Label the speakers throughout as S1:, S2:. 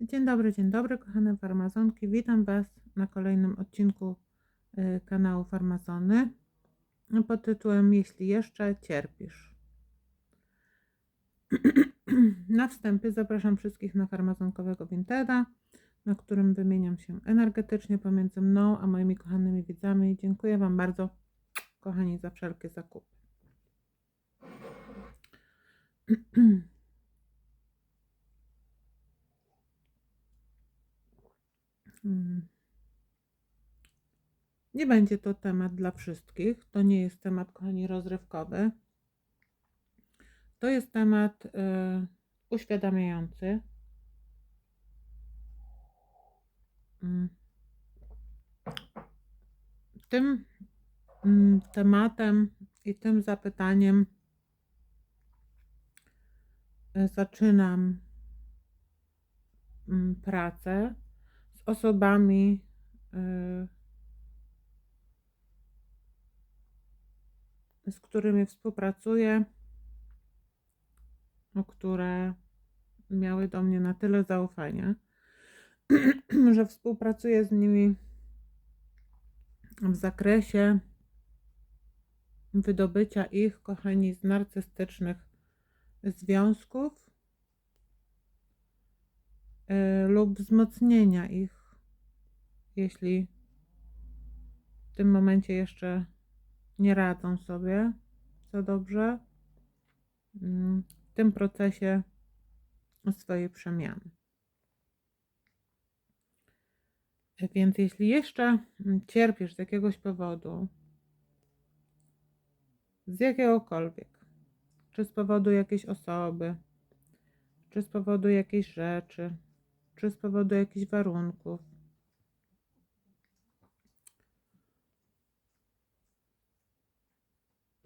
S1: Dzień dobry, dzień dobry, kochane farmazonki. Witam Was na kolejnym odcinku y, kanału Farmazony pod tytułem Jeśli jeszcze cierpisz. Na wstępie zapraszam wszystkich na farmazonkowego Winteda, na którym wymieniam się energetycznie pomiędzy mną a moimi kochanymi widzami. Dziękuję Wam bardzo, kochani, za wszelkie zakupy. Mm. Nie będzie to temat dla wszystkich. To nie jest temat, kochani, rozrywkowy. To jest temat y, uświadamiający. Mm. Tym mm, tematem i tym zapytaniem y, zaczynam pracę z osobami, y, z którymi współpracuję, o które miały do mnie na tyle zaufania, że współpracuję z nimi w zakresie wydobycia ich, kochani, z narcystycznych związków y, lub wzmocnienia ich, jeśli w tym momencie jeszcze nie radzą sobie za dobrze mm, w tym procesie swojej przemiany. Więc jeśli jeszcze cierpisz z jakiegoś powodu, z jakiegokolwiek, czy z powodu jakiejś osoby, czy z powodu jakiejś rzeczy, czy z powodu jakichś warunków,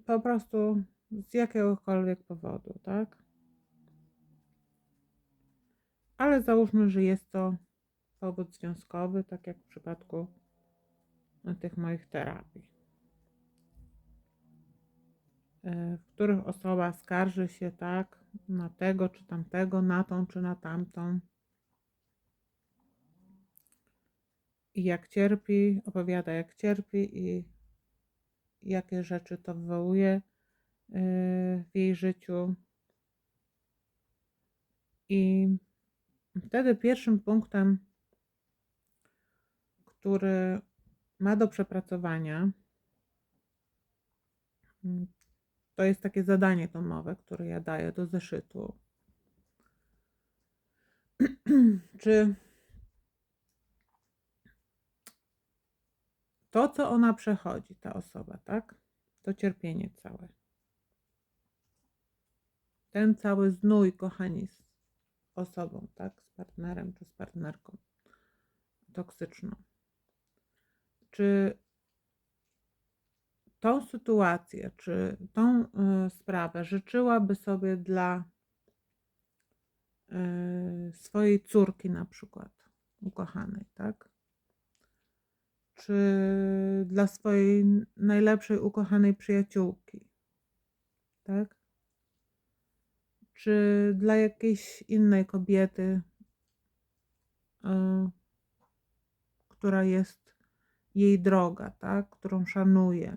S1: po prostu z jakiegokolwiek powodu, tak? Ale załóżmy, że jest to powód związkowy, tak jak w przypadku tych moich terapii, e, w których osoba skarży się tak na tego czy tamtego, na tą czy na tamtą. I jak cierpi, opowiada jak cierpi i jakie rzeczy to wywołuje e, w jej życiu. I wtedy pierwszym punktem, który ma do przepracowania, to jest takie zadanie domowe, które ja daję do zeszytu. Czy to, co ona przechodzi, ta osoba, tak? To cierpienie całe. Ten cały znój, kochani, z osobą, tak? Z partnerem czy z partnerką toksyczną. Czy tą sytuację, czy tą y, sprawę życzyłaby sobie dla y, swojej córki na przykład, ukochanej, tak? Czy dla swojej najlepszej ukochanej przyjaciółki, tak? Czy dla jakiejś innej kobiety, y, która jest jej droga, tak? Którą szanuje,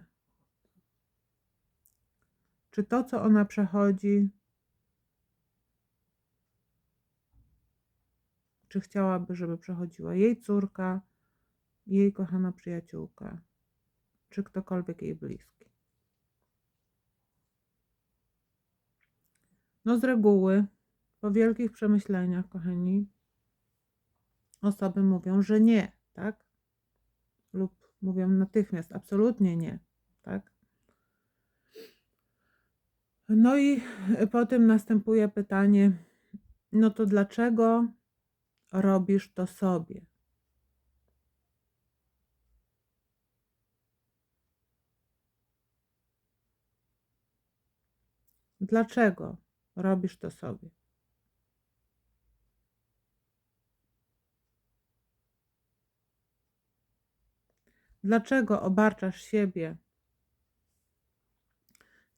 S1: czy to, co ona przechodzi, czy chciałaby, żeby przechodziła jej córka, jej kochana przyjaciółka, czy ktokolwiek jej bliski. No z reguły, po wielkich przemyśleniach, kochani, osoby mówią, że nie, tak? Lub mówią natychmiast, absolutnie nie, tak? No i potem następuje pytanie, no to dlaczego robisz to sobie? Dlaczego robisz to sobie? Dlaczego obarczasz siebie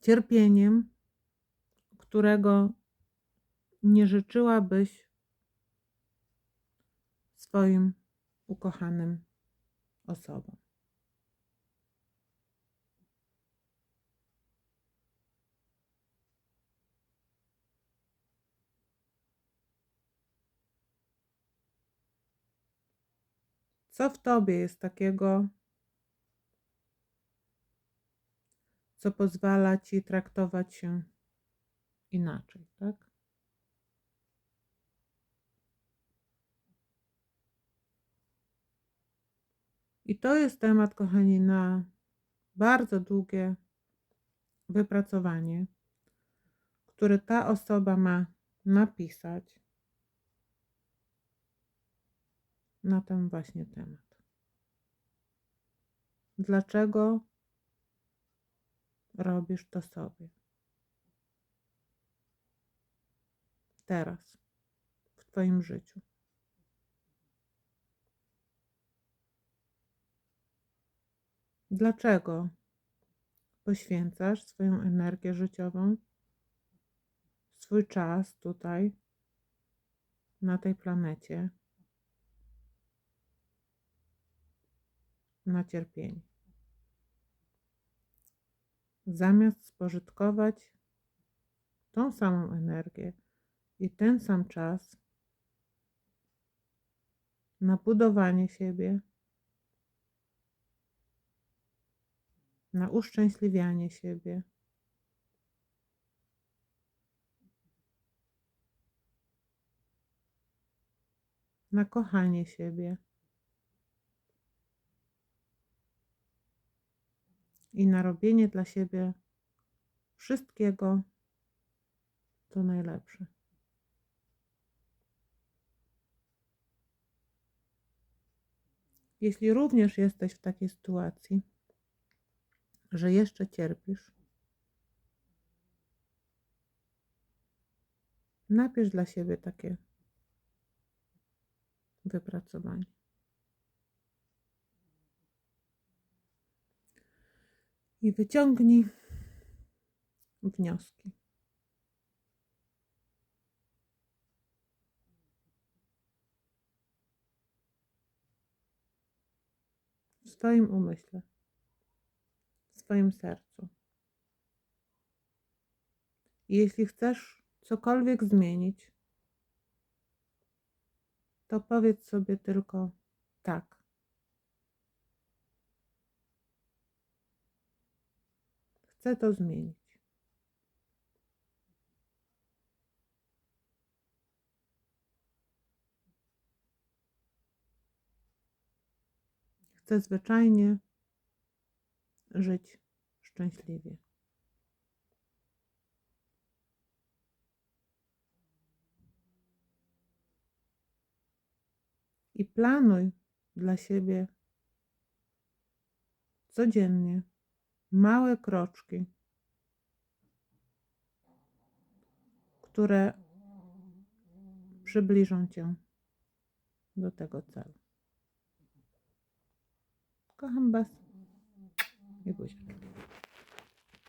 S1: cierpieniem, którego nie życzyłabyś swoim ukochanym osobom. Co w tobie jest takiego, co pozwala ci traktować się inaczej, tak? I to jest temat, kochani, na bardzo długie wypracowanie, które ta osoba ma napisać na ten właśnie temat. Dlaczego robisz to sobie? Teraz, w Twoim życiu. Dlaczego poświęcasz swoją energię życiową, swój czas tutaj, na tej planecie, na cierpienie? Zamiast spożytkować tą samą energię i ten sam czas na budowanie siebie, na uszczęśliwianie siebie. Na kochanie siebie. I na robienie dla siebie wszystkiego, co najlepsze. Jeśli również jesteś w takiej sytuacji, że jeszcze cierpisz, napisz dla siebie takie wypracowanie. I wyciągnij wnioski. W swoim umyśle w swoim sercu. I jeśli chcesz cokolwiek zmienić, to powiedz sobie tylko tak. Chcę to zmienić. Chcę zwyczajnie żyć szczęśliwie. I planuj dla siebie codziennie małe kroczki, które przybliżą cię do tego celu. Kocham Was. i buziaczki.